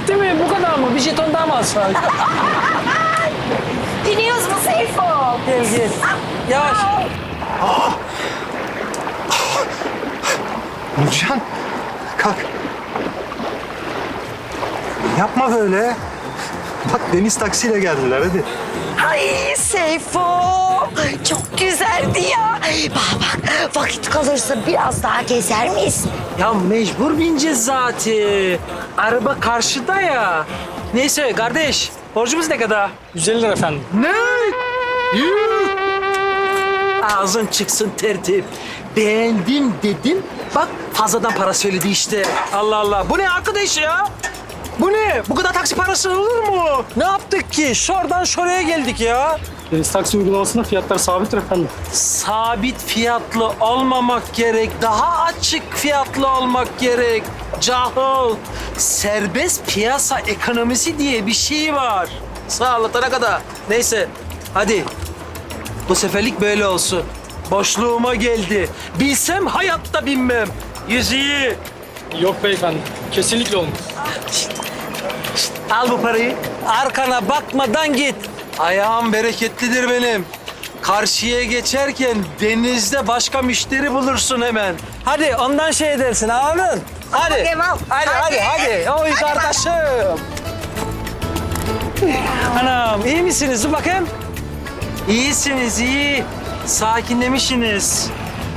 Hepsi mi? Bu kadar mı? Bir jeton daha mı alsak? Biniyoruz mu Seyfo? gel gel. Yavaş. Nurcan kalk. Yapma böyle. Bak deniz taksiyle geldiler hadi. Ay Seyfo. Bak vakit kalırsa biraz daha gezer miyiz? Ya mecbur bineceğiz zaten. Araba karşıda ya. Neyse kardeş, borcumuz ne kadar? 150 lira efendim. Ne? Yuh! Ağzın çıksın tertip. Beğendim dedim. Bak fazladan para söyledi işte. Allah Allah. Bu ne arkadaş ya? Bu ne? Bu kadar taksi parası olur mu? Ne yaptık ki? Şuradan şuraya geldik ya. Deniz taksi uygulamasında fiyatlar sabittir efendim. Sabit fiyatlı olmamak gerek. Daha açık fiyatlı olmak gerek. Cahil. Serbest piyasa ekonomisi diye bir şey var. Sağlatana kadar. Neyse. Hadi. Bu seferlik böyle olsun. Boşluğuma geldi. Bilsem hayatta binmem. Yüzüğü. Yok beyefendi. Kesinlikle olmaz. Al bu parayı. Arkana bakmadan git. Ayağım bereketlidir benim. Karşıya geçerken denizde başka müşteri bulursun hemen. Hadi ondan şey edersin anladın? Hadi. Hadi hadi Hadi. hadi. Oy kardeşim. Anam iyi misiniz? Dur bakayım. İyisiniz iyi. Sakinlemişsiniz.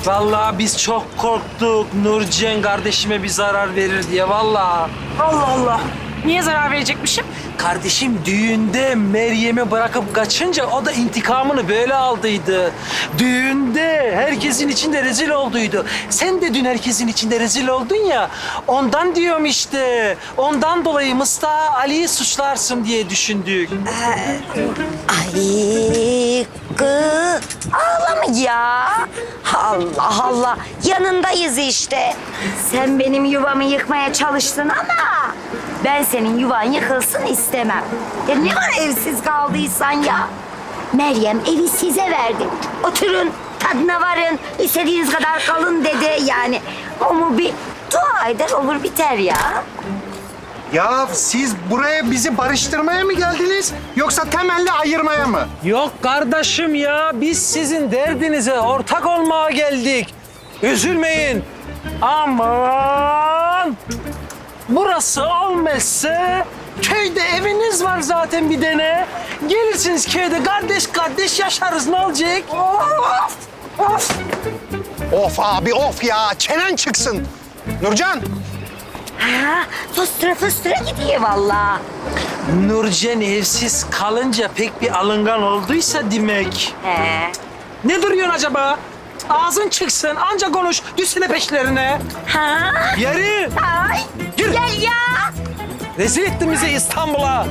Vallahi biz çok korktuk Nurcan kardeşime bir zarar verir diye vallahi. Allah Allah. Niye zarar verecekmişim? Kardeşim düğünde Meryem'i bırakıp kaçınca o da intikamını böyle aldıydı. Düğünde herkesin içinde rezil olduydu. Sen de dün herkesin içinde rezil oldun ya. Ondan diyorum işte. Ondan dolayı Mısta Ali'yi suçlarsın diye düşündük. Ay kız ağlama ya. Allah Allah yanındayız işte. Sen benim yuvamı yıkmaya çalıştın ama ben senin yuvan yıkılsın istemem. Ya ne var evsiz kaldıysan ya. Meryem evi size verdi. Oturun tadına varın istediğiniz kadar kalın dedi yani. O mu bir dua eder olur biter ya. Ya siz buraya bizi barıştırmaya mı geldiniz yoksa temelli ayırmaya mı? Yok kardeşim ya biz sizin derdinize ortak olmaya geldik. Üzülmeyin. Aman. Burası olmazsa köyde eviniz var zaten bir tane. Gelirsiniz köyde kardeş kardeş yaşarız ne olacak? Of of. Of abi of ya çenen çıksın. Nurcan Ha, fıstıra fıstıra gidiyor vallahi. Nurcan evsiz kalınca pek bir alıngan olduysa demek. He. Ne duruyorsun acaba? Ağzın çıksın anca konuş. Düşsene peşlerine. Ha? Yeri. Ay. Gel ya. Rezil ettin bizi İstanbul'a.